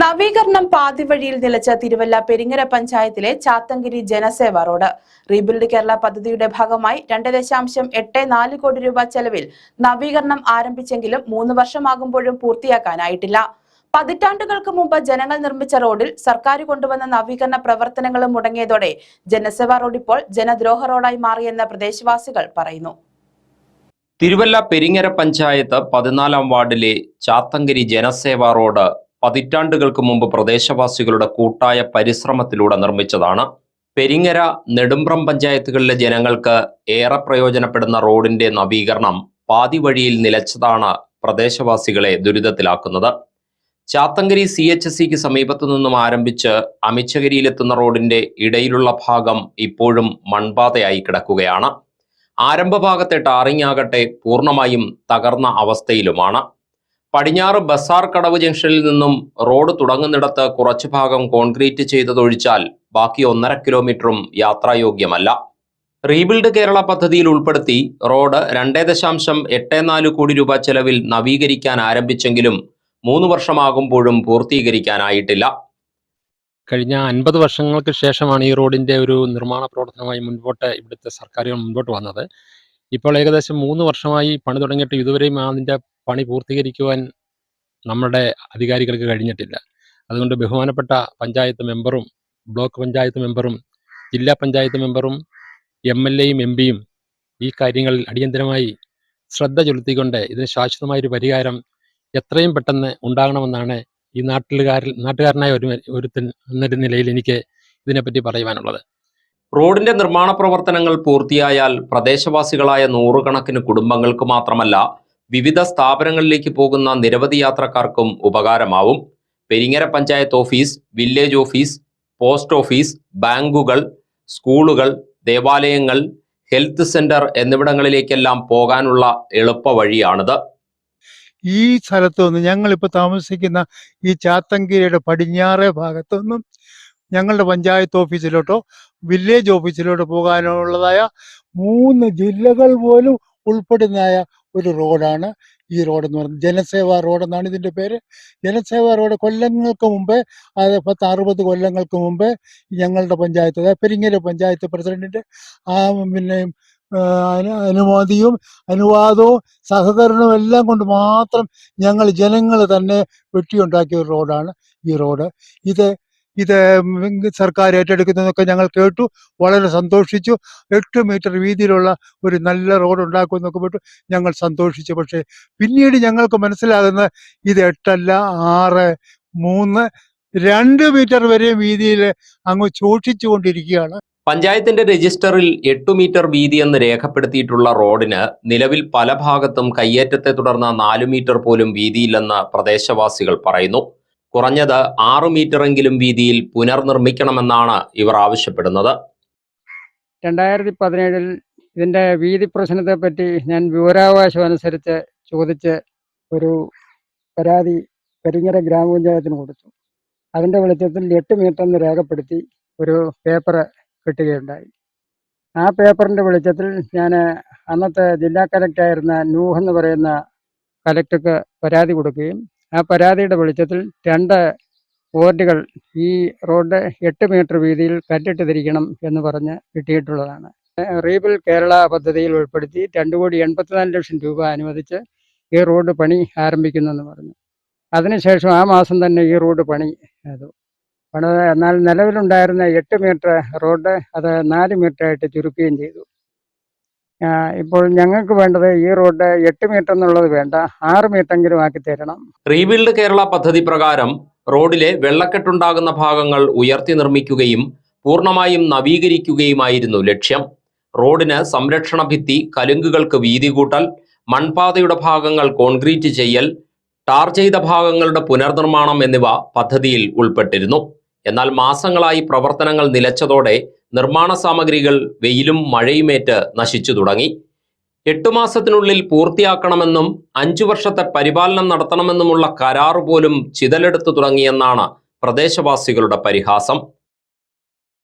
നവീകരണം പാതിവഴിയിൽ നിലച്ച തിരുവല്ല പെരിങ്ങര പഞ്ചായത്തിലെ ചാത്തങ്കിരി ജനസേവ റോഡ്. റീബിൽഡ് കേരള പദ്ധതിയുടെ ഭാഗമായി രണ്ട് ദശാംശം എട്ട് നാല് കോടി രൂപ ചെലവിൽ നവീകരണം ആരംഭിച്ചെങ്കിലും മൂന്ന് വർഷമാകുമ്പോഴും പൂർത്തിയാക്കാനായിട്ടില്ല. പതിറ്റാണ്ടുകൾക്ക് മുമ്പ് ജനങ്ങൾ നിർമ്മിച്ച റോഡിൽ സർക്കാർ കൊണ്ടുവന്ന നവീകരണ പ്രവർത്തനങ്ങളും മുടങ്ങിയതോടെ ജനസേവ റോഡ് ഇപ്പോൾ ജനദ്രോഹ റോഡായി മാറിയെന്ന് പ്രദേശവാസികൾ പറയുന്നു. തിരുവല്ല പെരിങ്ങര പഞ്ചായത്ത് പതിനാലാം വാർഡിലെ ചാത്തങ്കരി ജനസേവ റോഡ് പതിറ്റാണ്ടുകൾക്ക് മുമ്പ് പ്രദേശവാസികളുടെ കൂട്ടായ പരിശ്രമത്തിലൂടെ നിർമ്മിച്ചതാണ്. പെരിങ്ങര നെടുമ്പ്രം പഞ്ചായത്തുകളിലെ ജനങ്ങൾക്ക് ഏറെ പ്രയോജനപ്പെടുന്ന റോഡിന്റെ നവീകരണം പാതി വഴിയിൽ നിലച്ചതാണ് പ്രദേശവാസികളെ ദുരിതത്തിലാക്കുന്നത്. ചാത്തങ്കരി സി എച്ച് സിക്ക് സമീപത്തു നിന്നും ആരംഭിച്ച് അമിച്ചകരിയിലെത്തുന്ന റോഡിന്റെ ഇടയിലുള്ള ഭാഗം ഇപ്പോഴും മൺപാതയായി കിടക്കുകയാണ്. ആരംഭഭാഗത്തെ ടാറിംഗ് ആകട്ടെ പൂർണമായും തകർന്ന അവസ്ഥയിലുമാണ്. പടിഞ്ഞാറ് ബസാർ കടവ് ജംഗ്ഷനിൽ നിന്നും റോഡ് തുടങ്ങുന്നിടത്ത് കുറച്ചു ഭാഗം കോൺക്രീറ്റ് ചെയ്തതൊഴിച്ചാൽ ബാക്കി ഒന്നര കിലോമീറ്ററും യാത്രായോഗ്യമല്ല. റീബിൽഡ് കേരള പദ്ധതിയിൽ ഉൾപ്പെടുത്തി റോഡ് രണ്ടേ ദശാംശം എട്ട് നാല് കോടി രൂപ ചെലവിൽ നവീകരിക്കാൻ ആരംഭിച്ചെങ്കിലും മൂന്ന് വർഷമാകുമ്പോഴും പൂർത്തീകരിക്കാനായിട്ടില്ല. കഴിഞ്ഞ അൻപത് വർഷങ്ങൾക്ക് ശേഷമാണ് ഈ റോഡിന്റെ ഒരു നിർമ്മാണ പ്രവർത്തനമായി മുൻപോട്ട് ഇവിടുത്തെ സർക്കാരുകൾ മുൻപോട്ട് വന്നത്. ഇപ്പോൾ ഏകദേശം മൂന്ന് വർഷമായി പണി തുടങ്ങിയിട്ട് ഇതുവരെയും അതിന്റെ പണി പൂർത്തീകരിക്കുവാൻ നമ്മുടെ അധികാരികൾക്ക് കഴിഞ്ഞിട്ടില്ല. അതുകൊണ്ട് ബഹുമാനപ്പെട്ട പഞ്ചായത്ത് മെമ്പറും ബ്ലോക്ക് പഞ്ചായത്ത് മെമ്പറും ജില്ലാ പഞ്ചായത്ത് മെമ്പറും എം എൽ എയും എം പിയും ഈ കാര്യങ്ങളിൽ അടിയന്തരമായി ശ്രദ്ധ ചെലുത്തിക്കൊണ്ട് ഇതിന് ശാശ്വതമായൊരു പരിഹാരം എത്രയും പെട്ടെന്ന് ഉണ്ടാകണമെന്നാണ് ഈ നാട്ടിലുകാരിൽ നാട്ടുകാരനായ ഒരു ഒരു നിലയിൽ എനിക്ക് ഇതിനെപ്പറ്റി പറയുവാനുള്ളത്. റോഡിന്റെ നിർമ്മാണ പ്രവർത്തനങ്ങൾ പൂർത്തിയായാൽ പ്രദേശവാസികളായ നൂറുകണക്കിന് കുടുംബങ്ങൾക്ക് മാത്രമല്ല വിവിധ സ്ഥാപനങ്ങളിലേക്ക് പോകുന്ന നിരവധി യാത്രക്കാർക്കും ഉപകാരമാവും. Peringara panchayat office village office post office ബാങ്കുകൾ സ്കൂളുകൾ ദേവാലയങ്ങൾ ഹെൽത്ത് സെന്റർ എന്നിവിടങ്ങളിലേക്കെല്ലാം പോകാനുള്ള എളുപ്പ വഴിയാണിത് ഈ സ്ഥലത്തുനിന്ന് ഞങ്ങളിപ്പോൾ താമസിക്കുന്ന ഈ ചാത്തങ്കിരിയുടെ പടിഞ്ഞാറേ ഭാഗത്തുനിന്നും ഞങ്ങളുടെ പഞ്ചായത്ത് ഓഫീസിലോട്ടോ വില്ലേജ് ഓഫീസിലോട്ടോ പോകാനുള്ളതായ മൂന്ന് ജില്ലകൾ പോലും ഉൾപ്പെടുന്നതായ ഒരു റോഡാണ് ഈ റോഡ് എന്ന് പറയുന്നത്. ജനസേവാ റോഡ് എന്നാണ് ഇതിന്റെ പേര്. ജനസേവാ റോഡ് കൊല്ലങ്ങൾക്ക് മുമ്പേ അത് പത്ത് അറുപത് കൊല്ലങ്ങൾക്ക് മുമ്പേ ഞങ്ങളുടെ പഞ്ചായത്ത് അതായത് പെരിങ്ങര പഞ്ചായത്ത് പ്രസിഡന്റിന്റെ ആ പിന്നെ അനുമതിയും അനുവാദവും സഹകരണവും എല്ലാം കൊണ്ട് മാത്രം ഞങ്ങൾ ജനങ്ങൾ തന്നെ വെട്ടിയുണ്ടാക്കിയ ഒരു റോഡാണ് ഈ റോഡ്. ഇത് ഇത് സർക്കാർ ഏറ്റെടുക്കുന്നതൊക്കെ ഞങ്ങൾ കേട്ടു വളരെ സന്തോഷിച്ചു. എട്ട് മീറ്റർ വീതിയിലുള്ള ഒരു നല്ല റോഡ് ഉണ്ടാക്കുമെന്നൊക്കെ പറ്റു ഞങ്ങൾ സന്തോഷിച്ചു. പക്ഷേ പിന്നീട് ഞങ്ങൾക്ക് മനസ്സിലാകുന്ന ഇത് എട്ടല്ല ആറ് മൂന്ന് രണ്ട് മീറ്റർ വരെ വീതിയിൽ അങ്ങ് സൂക്ഷിച്ചുകൊണ്ടിരിക്കുകയാണ് പഞ്ചായത്തിന്റെ രജിസ്റ്ററിൽ എട്ടു മീറ്റർ വീതി എന്ന് രേഖപ്പെടുത്തിയിട്ടുള്ള റോഡിന് നിലവിൽ പല ഭാഗത്തും കയ്യേറ്റത്തെ തുടർന്ന് നാലു മീറ്റർ പോലും വീതിയില്ലെന്ന് പ്രദേശവാസികൾ പറയുന്നു. കുറഞ്ഞത് ആറു മീറ്ററെങ്കിലും വീതിയിൽ പുനർനിർമ്മിക്കണമെന്നാണ് ഇവർ ആവശ്യപ്പെടുന്നത്. രണ്ടായിരത്തി പതിനേഴിൽ ഇതിന്റെ വീതി പ്രശ്നത്തെ പറ്റി ഞാൻ വിവരാവകാശം അനുസരിച്ച് ചോദിച്ച് ഒരു പരാതി പെരിങ്ങര ഗ്രാമപഞ്ചായത്തിന് കൊടുത്തു. അതിന്റെ വെളിച്ചത്തിൽ എട്ട് മീറ്റർ എന്ന് രേഖപ്പെടുത്തി ഒരു പേപ്പർ കിട്ടുകയുണ്ടായി. ആ പേപ്പറിന്റെ വെളിച്ചത്തിൽ ഞാൻ അന്നത്തെ ജില്ലാ കലക്ടറായിരുന്ന നൂഹ് എന്ന് പറയുന്ന കലക്ടർക്ക് പരാതി കൊടുക്കുകയും ആ പരാതിയുടെ വെളിച്ചത്തിൽ രണ്ട് ഓർഡുകൾ ഈ റോഡ് എട്ട് മീറ്റർ വീതിയിൽ കറ്റിട്ട് തിരിക്കണം എന്ന് പറഞ്ഞ് കിട്ടിയിട്ടുള്ളതാണ്. റീബിൽ കേരള പദ്ധതിയിൽ ഉൾപ്പെടുത്തി രണ്ട് കോടി എൺപത്തിനാല് ലക്ഷം രൂപ അനുവദിച്ച് ഈ റോഡ് പണി ആരംഭിക്കുന്നെന്ന് പറഞ്ഞു. അതിനുശേഷം ആ മാസം തന്നെ ഈ റോഡ് പണി ചെയ്തു. പണിത് എന്നാൽ നിലവിലുണ്ടായിരുന്ന എട്ട് മീറ്റർ റോഡ് അത് നാല് മീറ്ററായിട്ട് ചുരുക്കുകയും ചെയ്തു. ഇപ്പോൾ ഞങ്ങൾക്ക് വേണ്ടത് ഈ റോഡ് എട്ട് മീറ്റർ എന്നുള്ളത് വേണ്ട. ആറ് മീറ്ററെങ്കിലും ആക്കി തരണം. റീബിൽഡ് കേരള പദ്ധതി പ്രകാരം റോഡിലെ വെള്ളക്കെട്ടുണ്ടാകുന്ന ഭാഗങ്ങൾ ഉയർത്തി നിർമ്മിക്കുകയും പൂർണമായും നവീകരിക്കുകയുമായിരുന്നു ലക്ഷ്യം. റോഡിന് സംരക്ഷണ ഭിത്തി കലുങ്കുകൾക്ക് വീതി കൂട്ടൽ മൺപാതയുടെ ഭാഗങ്ങൾ കോൺക്രീറ്റ് ചെയ്യൽ ടാർ ചെയ്ത ഭാഗങ്ങളുടെ പുനർനിർമ്മാണം എന്നിവ പദ്ധതിയിൽ ഉൾപ്പെട്ടിരുന്നു. എന്നാൽ മാസങ്ങളായി പ്രവർത്തനങ്ങൾ നിലച്ചതോടെ നിർമ്മാണ സാമഗ്രികൾ വെയിലും മഴയുമേറ്റ് നശിച്ചു തുടങ്ങി. എട്ടു മാസത്തിനുള്ളിൽ പൂർത്തിയാക്കണമെന്നും അഞ്ചു വർഷത്തെ പരിപാലനം നടത്തണമെന്നുമുള്ള കരാറ് പോലും ചിതലെടുത്തു തുടങ്ങിയെന്നാണ് പ്രദേശവാസികളുടെ പരിഹാസം.